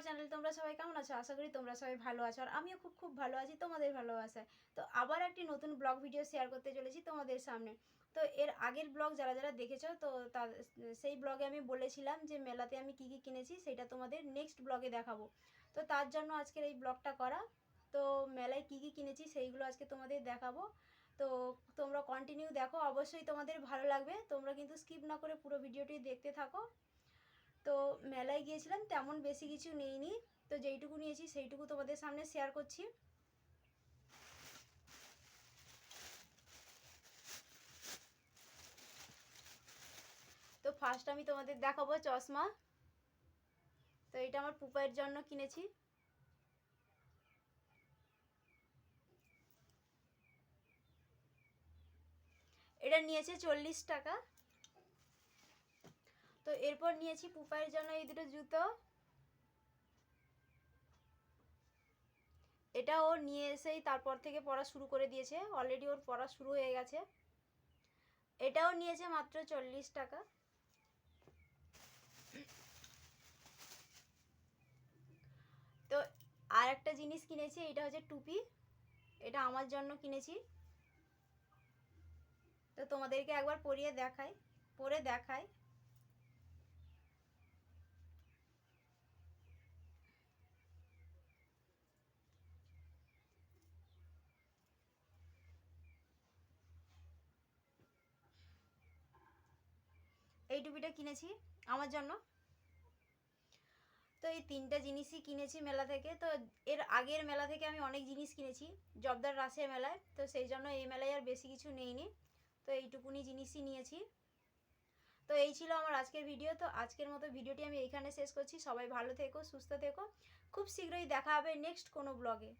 আমার চ্যানেল তোমরা সবাই কেমন আছো? আশা করি তোমরা সবাই ভালো আছো। আর আমিও খুব খুব ভালো আছি, তোমাদের ভালোবাসায় তো আবার একটি নতুন ব্লগ ভিডিও শেয়ার করতে চলেছি তোমাদের সামনে। তো এর আগের ব্লগ যারা যারা দেখেছ, তো সেই ব্লগে আমি বলেছিলাম যে মেলাতে আমি কি কি কিনেছি, সেটা তোমাদের নেক্সট ব্লগে দেখাবো। তো তার জন্য আজকের এই ব্লগটা করা। তো মেলায় কি কি কিনেছি, সেইগুলো আজকে তোমাদের দেখাবো। তো তোমরা কন্টিনিউ দেখো। অবশ্যই তোমাদের ভালো লাগবে। তোমরা কিন্তু স্কিপ না করে পুরো ভিডিওটি দেখতে থাকো। তো মেলায় গিয়েছিলাম, তেমন বেশি কিছু নেইনি। তো যেইটুকু নিয়েছি, সেইটুকু তোমাদের সামনে শেয়ার করছি। তো ফার্স্ট আমি তোমাদের দেখাবো চশমা। তো এটা আমার পুপাইয়ের জন্য কিনেছি। এটা নিয়েছে চল্লিশ টাকা। তো এরপর নিয়েছি পুপাইয়ের জন্য এই দুটো জুতো। এটা ও নিয়ে এসেই তারপর থেকে পড়া শুরু করে দিয়েছে। অলরেডি ওর পড়া শুরু হয়ে গেছে। এটাও নিয়েছে মাত্র চল্লিশ টাকা। তো আর একটা জিনিস কিনেছি এটা হচ্ছে টুপি। এটা আমার জন্য কিনেছি। তো তোমাদেরকে একবার পরিয়ে দেখাই, পরে দেখাই। এই টুপিটা কিনেছি, আমার জন্য। তো এই তিনটা জিনিসই কিনেছি মেলা থেকে। তো এর আগের মেলা থেকে আমি অনেক জিনিস কিনেছি, জবদার রাসের মেলায়। তো সেই জন্য এই মেলায় আর বেশি কিছু নেইনি। তো এইটুকুনি জিনিসই নিয়েছি। তো এই ছিল আমার আজকের ভিডিও। তো আজকের মতো ভিডিওটি আমি এইখানে শেষ করছি। সবাই ভালো থেকো, সুস্থ থেকো। খুব শীঘ্রই দেখা হবে নেক্সট কোনো ব্লগে।